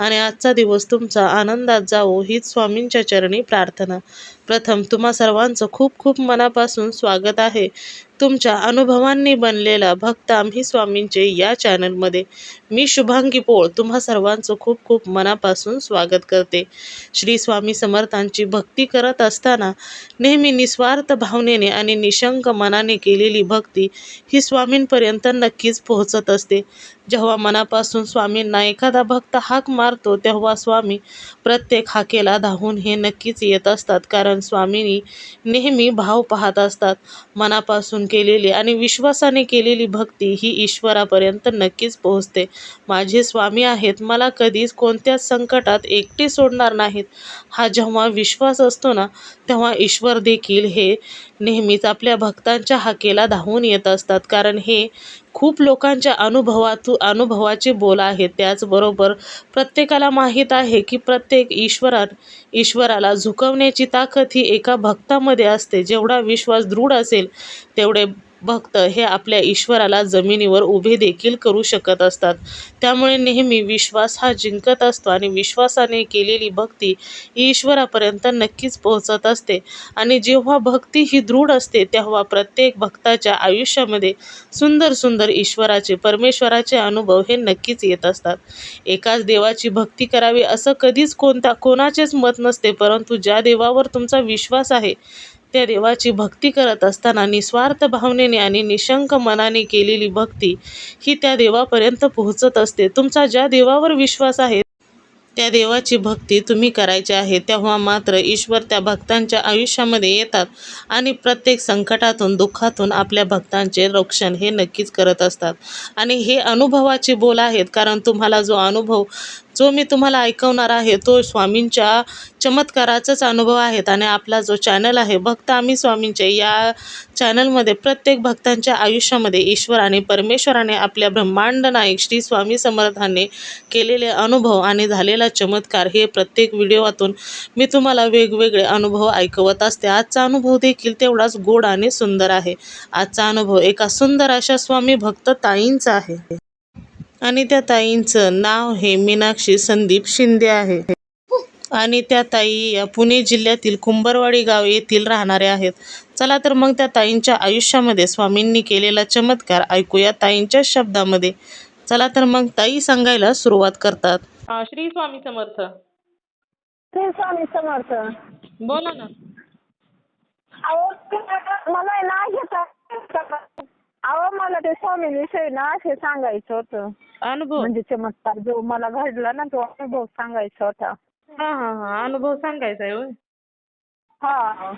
आणि आजचा दिवस तुमचा आनंदात जावो हीच स्वामींच्या चरणी प्रार्थना. प्रथम तुम्हा सर्वांचं खूप खूप मनापासून स्वागत आहे. तुमच्या अनुभवांनी बनलेला भक्त आम्ही स्वामींचे या चॅनलमध्ये. मी शुभांगी पोळ तुम्हा सर्वांचं खूप खूप मनापासून स्वागत करते. श्री स्वामी समर्थांची भक्ती करत असताना नेहमी निस्वार्थ भावनेने आणि निशंक मनाने केलेली भक्ती ही स्वामींपर्यंत नक्कीच पोहोचत असते. जेव्हा मनापासून स्वामींना एखादा भक्त हाक मारतो तेव्हा स्वामी प्रत्येक हाकेला धावून हे नक्कीच येत असतात. कारण स्वामींनी नेहमी भाव पाहत असतात मनापासून केलेली आणि विश्वासाने केलेली भक्ती ही ईश्वरापर्यंत नक्कीच पोहोचते. माझे स्वामी आहेत मला कधीच कोणत्याच संकटात एकटे सोडणार नाहीत. हा जेव्हा विश्वास असतो ना तेव्हा ईश्वर देखील हे नेहमीच आपल्या भक्तांच्या हाकेला धावून येत असतात. कारण हे खूप लोकांच्या अनुभवातू अनुभवाचे बोल आहेत. त्याचबरोबर प्रत्येकाला माहीत आहे की प्रत्येक ईश्वरान ईश्वराला झुकवण्याची ताकद ही एका भक्तामध्ये असते. जेवढा विश्वास दृढ असेल तेवढे भक्त हे आपल्या ईश्वराला जमिनीवर उभे देखील करू शकत असतात. त्यामुळे नेहमी विश्वास हा जिंकत असतो आणि विश्वासाने केलेली भक्ती ईश्वरापर्यंत नक्कीच पोहोचत असते. आणि जेव्हा भक्ती ही दृढ असते तेव्हा प्रत्येक भक्ताच्या आयुष्यामध्ये सुंदर सुंदर ईश्वराचे परमेश्वराचे अनुभव हे नक्कीच येत असतात. एकाच देवाची भक्ती करावी असं कधीच कोणता कोणाचेच मत नसते परंतु ज्या देवावर तुमचा विश्वास आहे त्या देवाची भक्ती करत असताना निस्वार्थ भावनेने आणि निशंक मनाने केलेली भक्ती ही त्या देवापर्यंत पोहोचत असते. तुमचा ज्या देवावर विश्वास आहे त्या देवाची भक्ती तुम्ही करायची आहे तेव्हा मात्र ईश्वर त्या भक्तांच्या आयुष्यामध्ये येतात आणि प्रत्येक संकटातून दुःखातून आपल्या भक्तांचे रक्षण हे नक्कीच करत असतात. आणि हे अनुभवाचे बोल आहेत कारण तुम्हाला जो अनुभव जो मी तुम्हाला ऐकवणार आहे तो स्वामींच्या चमत्काराचाच अनुभव आहेत आणि आपला जो चॅनल आहे भक्त आम्ही स्वामींचे या चॅनलमध्ये प्रत्येक भक्तांच्या आयुष्यामध्ये ईश्वर आणि परमेश्वराने आपल्या ब्रह्मांड नायक श्री स्वामी समर्थाने केलेले अनुभव आणि झालेला चमत्कार हे प्रत्येक व्हिडिओतून मी तुम्हाला वेगवेगळे अनुभव ऐकवत असते. आजचा अनुभव देखील तेवढाच गोड आणि सुंदर आहे. आजचा अनुभव एका सुंदर अशा स्वामी भक्त ताईंचा आहे. आणि त्या ताईंचं नाव हे मीनाक्षी संदीप शिंदे आहे. आणि त्या ताई या पुणे जिल्ह्यातील कुंभरवाडी गाव येथील राहणारे आहेत. चला तर मग त्या ताईंच्या आयुष्यामध्ये स्वामींनी केलेला चमत्कार ऐकूया ताईंच्या शब्दामध्ये. चला तर मग ताई सांगायला सुरुवात करतात. श्री स्वामी समर्थ. श्री स्वामी समर्थ. बोला ना. मला ना अहो मला ते स्वामींविषयी ना असे सांगायचं होतं. अनुभव? म्हणजे चमत्कार जो मला घडला ना तो अनुभव सांगायचा होता. हा हा हा. अनुभव सांगायचा आहे होय? हा.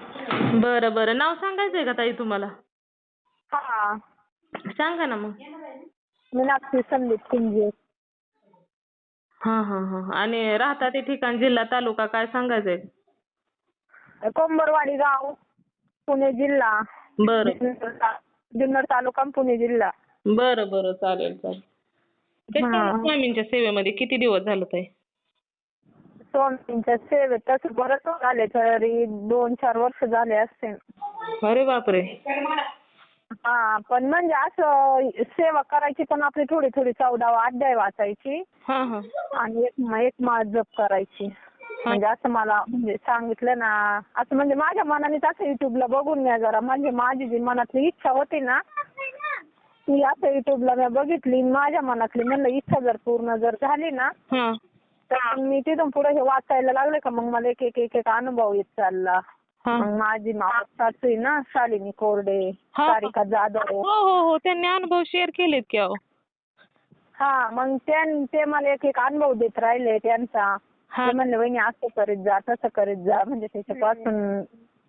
बरं बरं. नाव सांगायचंय का ताई तुम्हाला? हा. सांगा ना मग. मीनाक्षी संदीप कुंजे हा हा हा. आणि राहता ते ठिकाण जिल्हा तालुका काय सांगायचंय कोंबरवाडी गाव पुणे जिल्हा. बरं. जुन्नर ता- तालुका पुणे जिल्हा. बरं बरं चालेल चालेल. हा. स्वामींच्या सेवेमध्ये किती दिवस झालं ताई? स्वामींच्या सेवेत तसं बरंच झाले तरी दोन चार वर्ष झाले असतील. अरे बापरे. हा पण म्हणजे असं सेवा करायची पण आपली थोडी थोडी चौदावा अध्याय वाचायची. हा हा. आणि एक एक माळ जप करायची. म्हणजे असं मला म्हणजे सांगितलं ना असं म्हणजे माझ्या मनाने असं युट्यूबला बघून मी जरा. म्हणजे माझी जी मनातली इच्छा होती ना ती असं युट्यूबला मी बघितली माझ्या मनातली म्हणलं इच्छा जर पूर्ण जर झाली ना हा. तर मी तिथून पुढे हे वाचायला लागले का मग मला एक एक एक एक अनुभव येत चालला. हा. मग माझी मावस सासू आहे ना शालिनी कोरडे हा. सारिका जाधव. हो हो हो. त्यांनी अनुभव शेअर केलेत की अहो. हा मग त्यां- ते मला एक एक अनुभव देत राहिले त्यांचा. हा. ते म्हणले वहिनी असं करीत जा तसं करीत जा. म्हणजे त्याच्यापासून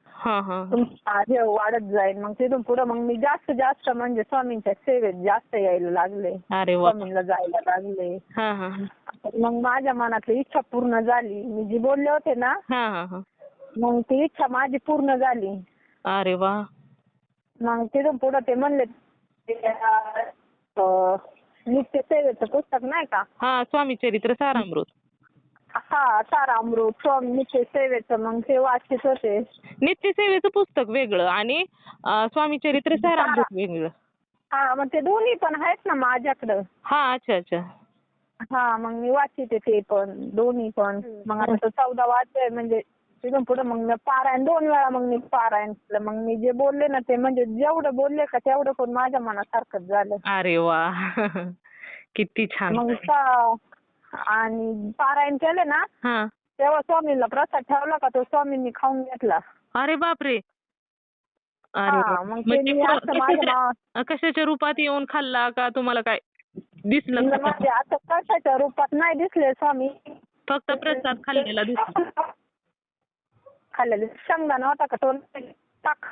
हा तुमचा वाढत जाईल मग तिथून पुढे मग मी जास्त जास्त म्हणजे स्वामींच्या सेवेत जास्त यायला लागले. अरे वा. स्वामींना जायला लागले. हा हा. मग माझ्या मनातली इच्छा पूर्ण झाली. मी जी बोलले होते ना हा हा हा. मग ती इच्छा माझी पूर्ण झाली. अरे वा. मग तिथून पुढं ते म्हणले ते, अं, नित्य सेवेचं पुस्तक नाही का? हा स्वामी चरित्र सारामृत. हा सारा अमृत स्वामी नित्य सेवेचं मग ते वाचित होते. नित्य सेवेचं पुस्तक वेगळं आणि अं, स्वामी चरित्र सारामृत वेगळं. हा मग ते दोन्ही पण आहेत ना माझ्याकडं. हा अच्छा अच्छा. हा मग मी वाचिते ते पण दोन्ही पण. मग आता तो चौदा वाचाय म्हणजे तिथून पुढे मग मी पारायण दोन वेळा मग मी पारायण केलं. मग मी जे बोलले ना ते म्हणजे जेवढं बोलले का तेवढं पण माझ्या मनासारखंच झालं. अरे वा. किती छान. मग का आणि पारायण केलं ना हा. तेव्हा स्वामींना प्रसाद ठेवला का तो स्वामींनी खाऊन घेतला. अरे बापरे. अरे हा. मग ते म्हणजे मी पुढं असं माझ्या कशाच्या- कशाच्या रूपात येऊन खाल्ला का तुम्हाला काय दिसलं का? म्हणजे आता कशाच्या रूपात नाही दिसले स्वामी. फक्त प्रसाद खाल्लेला दिसला खाल्लेले शेंगदाणा होता का तो टाक.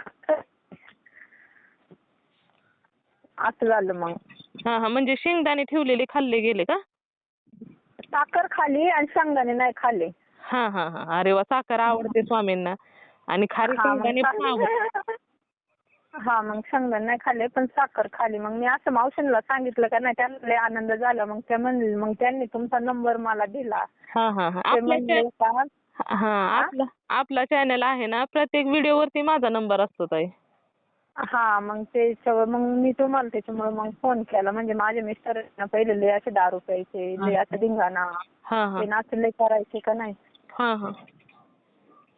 असं झालं मग. हा हा म्हणजे शेंगदाणे ठेवलेले खाल्ले गेले का? साखर खाली आणि शेंगदाणे नाही खाल्ले हा हा हा. अरे वा साखर आवडते स्वामींना. आणि खारी हा, मग शेंगदाणे पण आवडते. साखर- हा मग शेंगदाणे नाही खाल्ले पण साखर खाली. मग मी असं मावशींना सांगितलं का नाही त्यांना लय आनंद झाला. मग त्या म्हणले मग त्यांनी तुमचा नंबर मला दिला. हा हा हा. ते आपल्या म्हणले चॅ- का? हा आपला आपला चॅनल आहे ना प्रत्येक व्हिडिओ वरती माझा नंबर असतो ताई. हा मग त्याच्यावर मग मी तुम्हाला त्याच्यामुळे मग फोन केला. म्हणजे माझे मिस्टर पहिले लय असे दारू प्यायचे लय असं धिंगाणा. हा हा. ते नाच लय करायचे का नाही? हा हा.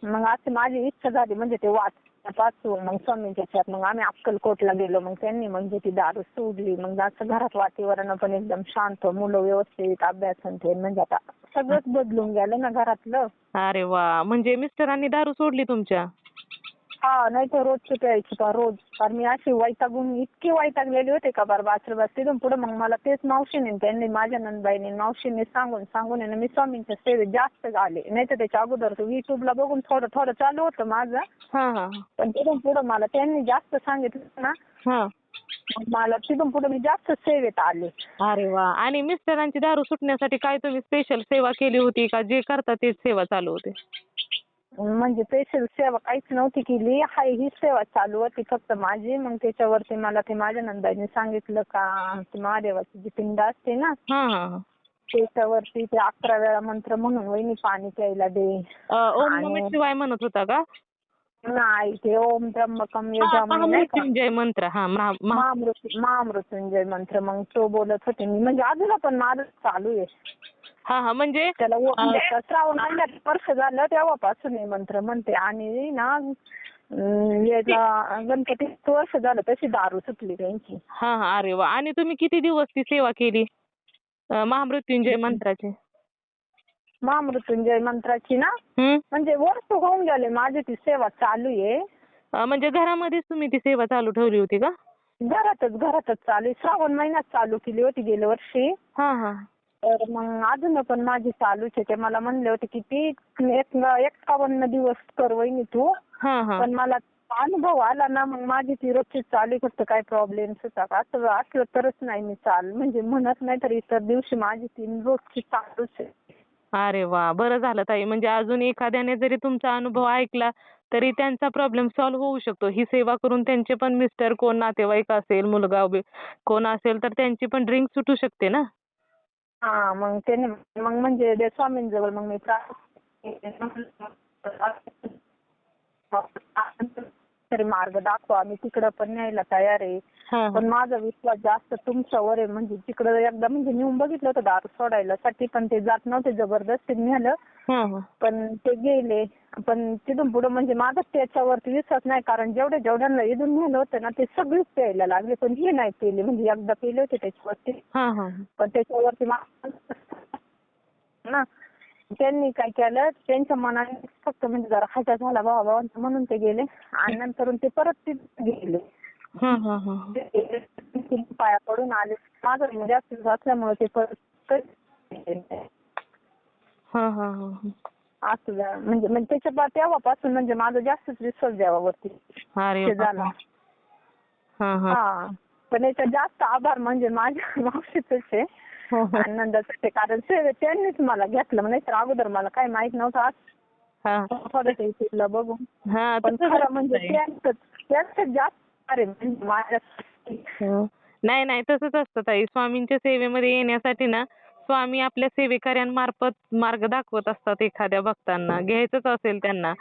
मग असं माझी इच्छा झाली म्हणजे ते वाच वाचून मग स्वामींच्या ह्याच्यात मग आम्ही अक्कलकोटला गेलो. मग त्यांनी म्हणजे ती दारू सोडली. मग असं घरात वातावरण पण एकदम शांत मुलं व्यवस्थित अभ्यास आणि ते म्हणजे आता सगळंच बदलून गेलं ना घरातलं. अरे वा. म्हणजे मिस्टरांनी दारू सोडली तुमच्या? हा नाही तर रोजची प्यायची का रोज. कारण मी अशी वैतागून इतकी वैतागलेली होते का बरं बासर बस तिथून पुढे मग मला तेच मावशीने त्यांनी माझ्या नंदबाईने मावशीने सांगून सांगून आहे ना मी स्वामींच्या सेवेत जास्त आले नाही तर त्याच्या अगोदर युट्यूबला बघून थोडं थोडं चालू होतं माझं. हा हा. पण तिथून पुढे मला त्यांनी जास्त सांगितलं ना हा. मग मला तिथून पुढे मी जास्त सेवेत आले. अरे वा. आणि मिस्टरांची दारू सुटण्यासाठी काय तुम्ही स्पेशल सेवा केली होती का? जे करता तेच सेवा चालू होते. म्हणजे स्पेशल सेवा काहीच नव्हती केली. हाय ही सेवा चालू होती. फक्त माझी. मग त्याच्यावरती मला ते माझ्या नंदाईने सांगितलं का ती महादेवाची जी पिंड असते ना हा. हा हा त्याच्यावरती ते अकरा वेळा मंत्र म्हणून वहिनी पाणी प्यायला दे. ओम नमः शिवाय म्हणत होता का? नाही ते ओम त्र्यंबकम यजामहे नाही का? महामृत्युंजय मंत्र हा महा- महा- महामृत्यू महामृत्युंजय मंत्र मग तो बोलत होते मी. म्हणजे अजून पण माझं चालू आहे. हा हा म्हणजे त्याला ओ- म्हणजे श्रावण आल्या वर्ष झालं तेव्हापासून हे मंत्र म्हणते. आणि ना अं, याला गणपती वर्ष झालं तशी दारू सुटली त्यांची. हा हा अरे वा. आणि तुम्ही किती दिवस ती सेवा केली? अ, महामृत्युंजय मंत्राची? महामृत्युंजय मंत्राची ना? म्हणजे वर्ष होऊन गेले माझी ती सेवा चालू आहे. अ, म्हणजे घरामध्येच तुम्ही ती सेवा चालू ठेवली होती का? घरातच घरातच चालू आहे. श्रावण महिन्यात चालू केली होती गेल्या वर्षी. हा हा. तर मग अजून पण माझी चालूच आहे. ते मला म्हणले होते की ती एक एकावन्न दिवस कर वहिनी तू. हा हा. पण मला अनुभव आला ना मग माझी ती रोजची चालू फक्त काय प्रॉब्लेम होता का असं असलं तरच नाही मी चाल म्हणजे म्हणत नाही तर इतर दिवशी माझी ती रोजची चालूच आहे. अरे वा! बरं झालं ताई. म्हणजे अजून एखाद्याने जरी तुमचा अनुभव ऐकला तरी त्यांचा प्रॉब्लेम सॉल्व्ह होऊ शकतो. ही सेवा करून त्यांचे पण मिस्टर कोण नातेवाईक असेल मुलगा कोण असेल तर त्यांची पण ड्रिंक सुटू शकते ना? हा मग त्याने मग म्हणजे स्वामींजवळ मग मी प्रार्थना तरी मार्ग दाखवा. मी तिकडं पण न्यायला तयार आहे. हा पण माझा विश्वास जास्त तुमच्यावर आहे. म्हणजे तिकडं एकदा म्हणजे नेऊन बघितलं होतं दारू सोडायला. साठी पण ते जात नव्हते जबरदस्ती नेलं. हा हा. पण ते गेले. पण तिथून पुढे म्हणजे माझा त्याच्यावरती विश्वास नाही. कारण जेवढ्या जेवढ्यांना इथून नेलं होतं ना ते सगळीच प्यायला लागले. पण हे नाही पेले म्हणजे एकदा पेले होते त्याच्यावरती. हा हा. पण त्याच्यावरती मा- ना त्यांनी काय केलं? त्यांच्या मनाने फक्त म्हणजे जरा हटा झाला बाबा बाबा म्हणून ते गेले. आणि नंतर ते परत गेले. हा हा हा पाया पडून आले. माझं म्हणजे जास्त असल्यामुळे ते परत. हा हा हा असं. म्हणजे म्हणजे त्याच्या तेव्हापासून म्हणजे माझा जास्तच विश्वास देवावरती. झालं हा हा. हा. पण याच्यात जास्त आभार म्हणजे माझ्या मावशीचंच आहे. आनंदाचं ते कारण त्यांनीच मला घेतलं नाही तर अगोदर मला काही माहीत नव्हतं आज. हा. थोडं युट्यूबला बघून. हा पण तसंच खरं म्हणजे असतंय. त्यांचं त्यांचं जास्त अरे म्हणजे माझ्या हं. नाही नाही तसंच असतं ताई. स्वामींच्या सेवेमध्ये येण्यासाठी ना स्वामी आपल्या सेवेकऱ्यांमार्फत मार्ग दाखवत असतात एखाद्या भक्तांना. घ्यायचंच असेल त्यांना.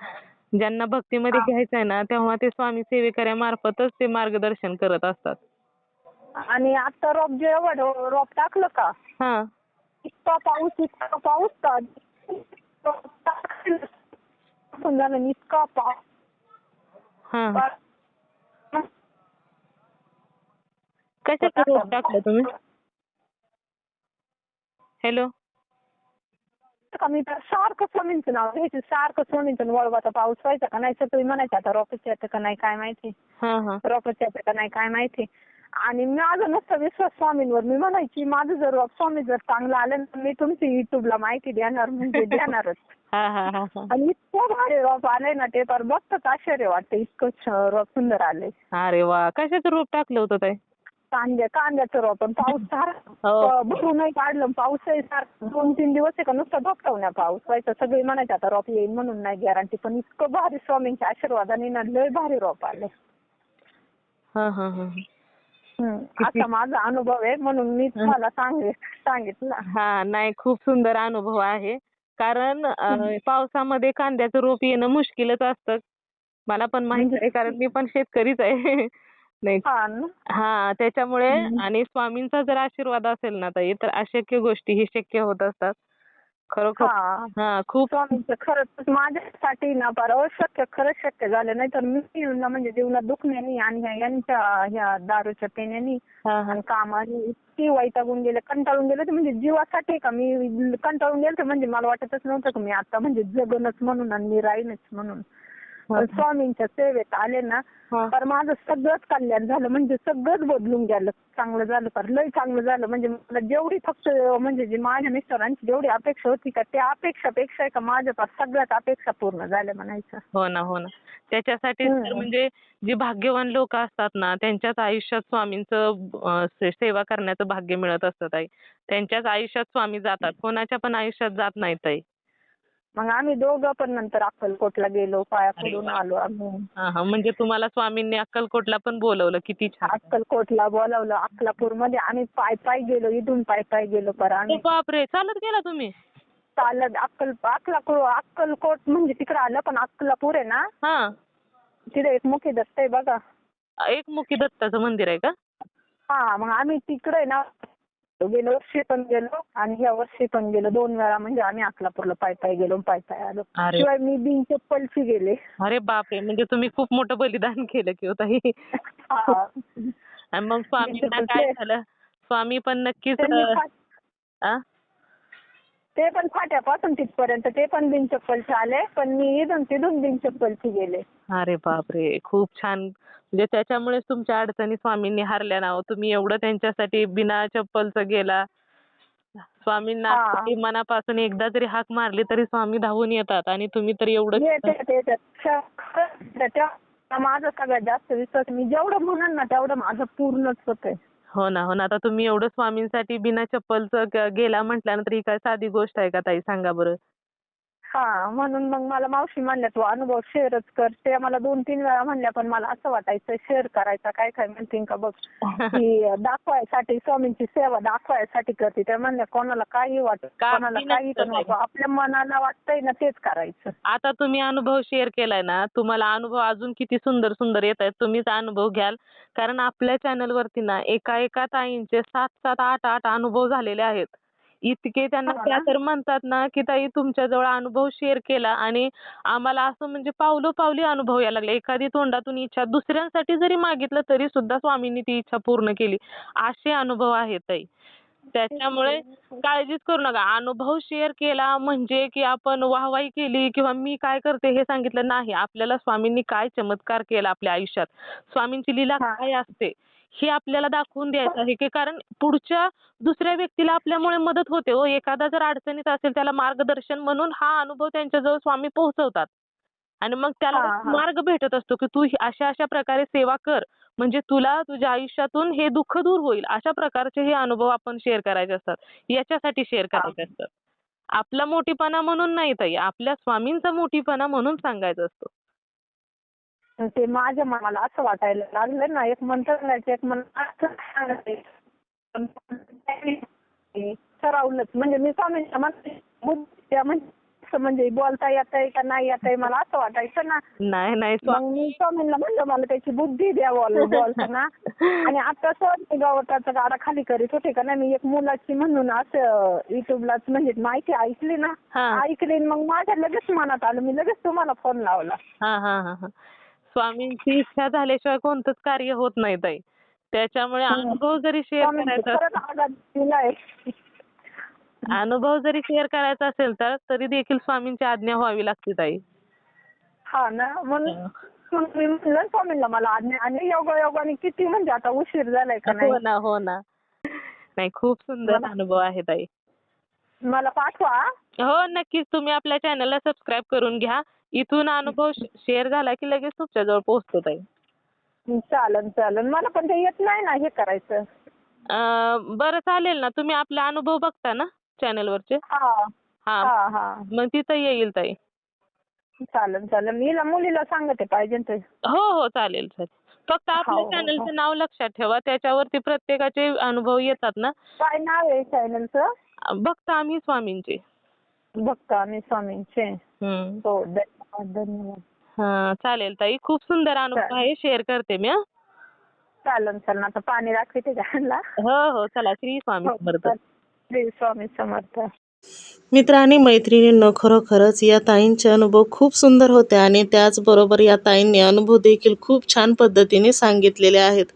ज्यांना भक्तीमध्ये. घ्यायचं आहे ना तेव्हा ते स्वामी सेवेकऱ्यामार्फतच ते मार्गदर्शन करत असतात. आणि आता रोप जे एवढं रोप टाकलं का? हा. इतका पाऊस इतका पाऊस का? पण झालं आणि इतका पाऊस. हा. कशाचं रोप टाकलं तुम्ही? हॅलो. का मी तर सारखं स्वामींचं नाव घ्यायचं सारखं स्वामींचं वळवाचा पाऊस व्हायचा का? नाही तुम्ही म्हणायचं आता रोपाचं येतं का नाही काय माहिती? हा हा. रोपाचं येतं का नाही काय माहिती? आणि माझा नुसता विश्वास स्वामींवर. मी म्हणायची माझं जर रोप स्वामी जर चांगलं आलं ना मी तुमची युट्यूबला माहिती देणार म्हणजे देणारच. हा हा हा हा. आणि इतकं भारी रोप आलंय ना ते तर बघताच आश्चर्य वाटतं इतकं छ- रोप सुंदर आलंय. अरे वा कशाचं रोप टाकलं होतं ताई? कांद्या कांद्याचं रोप पण पाऊस सारखं हो. भरूनही काढलं पाऊसही सारखं दोन तीन दिवस आहे का नुसतं धपटवण्या पाऊस. व्हायचं सगळे म्हणायचे आता रोप येईल म्हणून नाही गॅरंटी पण इतकं भारी स्वामींच्या आशीर्वादाने ना लय भारी रोप आले हा हा हा. असा माझा अनुभव आहे म्हणून मी तुम्हाला सांग सांगितलं हा नाही खूप सुंदर अनुभव आहे. कारण पावसामध्ये कांद्याचं रोप येणं मुश्किलच असतं. मला पण माहीत आहे कारण मी पण शेतकरीच आहे. नाही. हा हा त्याच्यामुळे आणि स्वामींचा जर आशीर्वाद असेल ना ताई तर अशक्य गोष्टी ही शक्य होत असतात. खरोखर खूप खरंच माझ्यासाठी ना फार अशक्य खरंच शक्य झालं. नाही तर मी म्हणजे जीवनात दुखण्यानी आणि यांच्या ह्या दारूच्या पेण्यानी आणि कामाने इतकी वैतागून गेले कंटाळून गेले ते म्हणजे जीवासाठी का मी कंटाळून गेले तर म्हणजे मला वाटतच नव्हतं की मी आता म्हणजे जगनच म्हणून आणि मी राहीनच म्हणून. पण स्वामींच्या सेवेत आले ना. तर माझं सगळंच कल्याण झालं. म्हणजे सगळंच बदलून गेलं. चांगलं झालं तर लय चांगलं झालं. म्हणजे मला जेवढी फक्त म्हणजे जी माझ्या मिस्टरांची जेवढी अपेक्षा होती का त्या अपेक्षापेक्षा का माझ्या पास सगळ्याच अपेक्षा पूर्ण झाल्या म्हणायचं. हो ना हो ना. त्याच्यासाठी. तर म्हणजे जी भाग्यवान लोक असतात ना त्यांच्याच आयुष्यात स्वामींचं सेवा करण्याचं भाग्य मिळत असतं ताई. त्यांच्याच आयुष्यात स्वामी जातात. कोणाच्या पण आयुष्यात जात नाही ताई. मग आम्ही दोघं पण नंतर अक्कलकोटला गेलो पाया पडून. आलो आम्ही. म्हणजे तुम्हाला स्वामींनी अक्कलकोटला पण बोलवलं किती छान. अक्कलकोटला बोलावलं. अक्कलापूरमध्ये आम्ही पाय पाय गेलो इथून पाय पाय गेलो पर आम्ही. बापरे! चालत गेला तुम्ही? चालत अक्कल अक्कलापूर अक्कलकोट म्हणजे तिकडे आलं पण अक्कलापूर आहे ना? हा. तिथे एक मुखी दत्त आहे बघा. एक मुखी दत्ताचं मंदिर आहे का? हा मग आम्ही तिकडे ना गेलो वर्षी पण गेलो आणि ह्या वर्षी पण गेलो. दोन वेळा म्हणजे आम्ही अकलापूरला पाय पाय गेलो पाय पाय आलो. अरे. शिवाय मी बिन चप्पलची गेले. अरे बापरे. म्हणजे तुम्ही खूप मोठं बलिदान केलं की हो ताई. हा. आणि मग स्वामींना काय झालं? स्वामी पण नक्कीच त्यांनी अं, फा- आ? ते पण फाट्यापासून तिथपर्यंत. ते पण बिन चप्पलचे आले पण मी इथून तिथून बिन चप्पलची गेले. अरे बापरे. खूप छान म्हणजे त्याच्यामुळेच तुमच्या अडचणी स्वामींनी हारल्या ना हो. तुम्ही एवढं त्यांच्यासाठी बिना चप्पलचं गेला. स्वामींना मनापासून एकदा जरी हाक मारली तरी स्वामी धावून येतात आणि तुम्ही तर एवढं माझा सगळ्यात जास्त विश्वास मी जेवढं म्हणन ना तेवढं माझं पूर्णच हो ना हो ना. आता तुम्ही एवढं स्वामींसाठी बिना चप्पलचं गेला म्हटल्यानंतर ही काय साधी गोष्ट आहे का ताई? सांगा बरं. हा म्हणून मग मला मावशी म्हणल्या तू अनुभव शेअरच कर. ते मला दोन तीन वेळा म्हणल्या पण मला असं वाटायचं शेअर करायचा काय काय? म्हणतील का बघ की दाखवायसाठी स्वामींची सेवा दाखवायसाठी करते. त्या म्हणल्या कोणाला काही वाटत कोणाला काही नसतं पण वाटत आपल्या मनाला वाटतंय ना तेच करायचं. आता तुम्ही अनुभव शेअर केलाय ना तुम्हाला अनुभव अजून किती सुंदर सुंदर येत आहेत तुम्हीच अनुभव घ्याल. कारण आपल्या चॅनल वरती ना एका एका ताईंचे सात सात आठ आठ अनुभव झालेले आहेत. इतके त्यांना हो त्या ना? तर म्हणतात ना की ताई तुमच्याजवळ अनुभव शेअर केला आणि आम्हाला असं म्हणजे पावलोपावली अनुभव यायला लागले. एखादी तोंडातून इच्छा दुसऱ्यांसाठी जरी मागितलं तरी सुद्धा स्वामींनी ती इच्छा पूर्ण केली. असे अनुभव आहेत ताई. त्याच्यामुळे काळजीच करू नका. अनुभव शेअर केला म्हणजे की आपण वाहवाही केली किंवा मी काय करते हे सांगितलं नाही. आपल्याला स्वामींनी काय चमत्कार केला आपल्या आयुष्यात? स्वामींची लीला हा. काय असते? हे आपल्याला दाखवून द्यायचं आहे की कारण पुढच्या दुसऱ्या व्यक्तीला आपल्यामुळे मदत होते हो. एखादा जर अडचणीत असेल त्याला मार्गदर्शन म्हणून हा अनुभव त्यांच्याजवळ स्वामी पोहोचवतात. आणि मग त्याला हा, हा. मार्ग भेटत असतो की तू ही अशा अशा प्रकारे सेवा कर. म्हणजे तुला तुझ्या आयुष्यातून हे दुःख दूर होईल. अशा प्रकारचे हे अनुभव आपण शेअर करायचे असतात. याच्यासाठी शेअर हा. करायचे असतात. आपला मोठीपणा म्हणून नाही ताई. आपल्या स्वामींचा मोठीपणा म्हणून सांगायचं असतं. ते माझ्या मनाला असं वाटायला लागलं ना एक ना एक मन ठरवलंच म्हणजे मी स्वामींच्या म्हणजे म्हणजे बोलता येतंय का नाही येतंय मला असं वाटायचं ना. नाही नाही मग मी स्वामींना म्हणलं मला त्याची बुद्धी द्या बोल बोलताना आणि आता सहज मी गवताचा गाडा खाली करीत होते का नाही मी एक मुलाची म्हणून असं युट्यूबलाच म्हणजे माहिती ऐकली ना. ऐकली मग माझ्या लगेच मनात आलं मी लगेच तुम्हाला फोन लावला. हा हा हा हा. स्वामींची इच्छा झाल्याशिवाय कोणतंच कार्य होत नाही ताई. त्याच्यामुळे अनुभव जरी शेअर करायचा अनुभव जरी शेअर करायचा असेल तर तरी देखील स्वामींची आज्ञा व्हावी लागते ताई. हा ना म्हणून मी म्हणलं स्वामींना मला आज्ञा आणि योगा योगाने किती म्हणजे आता उशीर झालाय का हो नाही ना हो ना. नाही खूप सुंदर अनुभव आहे ताई. मला पाठवा. हो नक्कीच. तुम्ही आपल्या चॅनलला सबस्क्राईब करून घ्या. इथून अनुभव शेअर झाला की लगेच तुमच्याजवळ पोहोचतो ताई. चालन चालन. मला पण ते येत नाही ना हे करायचं. अं, बरं चालेल ना. तुम्ही आपले अनुभव बघता ना चॅनलवरचे? हा. हा. हा हा. मग तिथं येईल ताई. चालन चालन. हिला मुलीला सांगते पाहिजे ते. हो हो. चालेल चालेल. फक्त आपल्या हो, हो, चॅनलचं हो. नाव लक्षात ठेवा. त्याच्यावरती प्रत्येकाचे अनुभव येतात ना. काय नाव आहे चॅनलचं? बघता आम्ही स्वामींचे. बघतो आम्ही स्वामींचे. हम्म. हो धन्यवाद. हा चालेल ताई. खूप सुंदर अनुभव. आहे. शेअर करते मी हं. चालन चालन. आता पाणी दाखवते घालला हो हो. चला श्री स्वामी हो, समर्थ. श्री स्वामी समर्थ. मित्र आणि मैत्रिणींनो खरोखरच या ताईंचे अनुभव खूप सुंदर होते आणि त्याचबरोबर या ताईंनी अनुभव देखील खूप छान पद्धतीने सांगितलेले आहेत.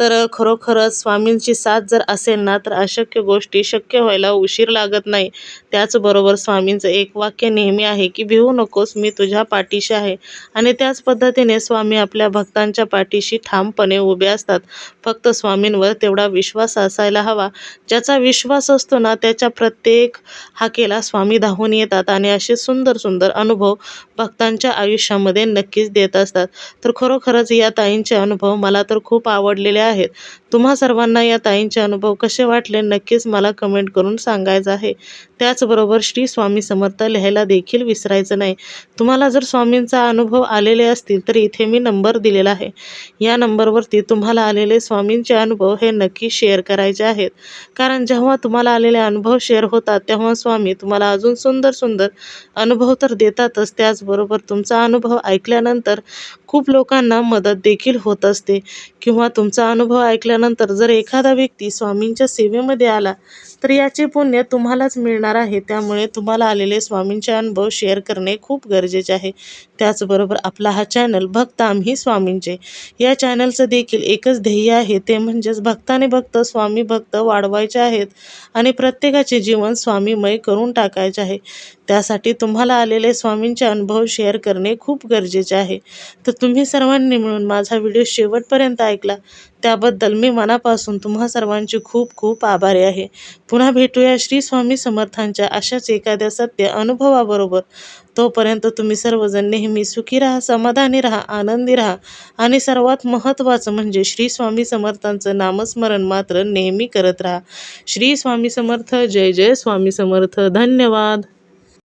तर खरोखरच स्वामींची साथ जर असेल ना तर अशक्य गोष्टी शक्य व्हायला उशीर लागत नाही. त्याचबरोबर स्वामींचं एक वाक्य नेहमी आहे की भिवू नकोस मी तुझ्या पाठीशी आहे. आणि त्याच पद्धतीने स्वामी आपल्या भक्तांच्या पाठीशी ठामपणे उभे असतात. फक्त स्वामींवर तेवढा विश्वास असायला हवा. ज्याचा विश्वास असतो ना त्याच्या प्रत्येक हाकेला स्वामी धावून येतात आणि असे सुंदर सुंदर अनुभव भक्तांच्या आयुष्यामध्ये नक्कीच देत असतात. तर खरोखरच या ताईंचे अनुभव मला तर खूप आवडलेले आहेत. तुम्हा सर्वांना या ताईंचे अनुभव कसे वाटले नक्कीच मला कमेंट करून सांगायचं आहे. त्याचबरोबर श्री स्वामी समर्थ लिहायला देखील विसरायचं नाही. तुम्हाला जर स्वामींचा अनुभव आलेले असतील तर इथे मी नंबर दिलेला आहे. या नंबरवरती तुम्हाला आलेले स्वामींचे अनुभव हे नक्की शेअर करायचे आहेत. कारण जेव्हा तुम्हाला आलेले अनुभव शेअर होतात तेव्हा स्वामी तुम्हाला अजून सुंदर सुंदर अनुभव तर देतातच. त्याचबरोबर तुमचा अनुभव ऐकल्यानंतर खूप लोकांना मदत देखील होत असते. किंवा तुमचा अनुभव ऐकल्यानंतर जर एखादा व्यक्ती स्वामींच्या सेवेमध्ये आला तर याचे पुण्य तुम्हालाच मिळणार आहे. त्यामुळे तुम्हाला आलेले स्वामींचे अनुभव शेअर करणे खूप गरजेचे आहे. त्याचबरोबर आपला हा चॅनल भक्त आम्ही स्वामींचे. या चॅनलचं देखील एकच ध्येय आहे ते म्हणजेच भक्ताने भक्त स्वामी भक्त वाढवायचे आहेत आणि प्रत्येकाचे जीवन स्वामीमय करून टाकायचे आहे. त्यासाठी तुम्हाला आलेले स्वामींचे अनुभव शेअर करणे खूप गरजेचे आहे. तर तुम्ही सर्वांनी मिळून माझा व्हिडिओ शेवटपर्यंत ऐकला. त्याबद्दल मी मनापासून तुम्हा सर्वांची खूप खूप आभारी आहे. पुन्हा भेटूया श्री स्वामी समर्थांच्या अशाच एखाद्या सत्य अनुभवाबरोबर. तोपर्यंत तुम्ही सर्वजण नेहमी सुखी राहा समाधानी राहा आनंदी राहा. आणि सर्वात महत्त्वाचं म्हणजे श्री स्वामी समर्थांचं नामस्मरण मात्र नेहमी करत राहा. श्री स्वामी समर्थ जय जय स्वामी समर्थ. धन्यवाद.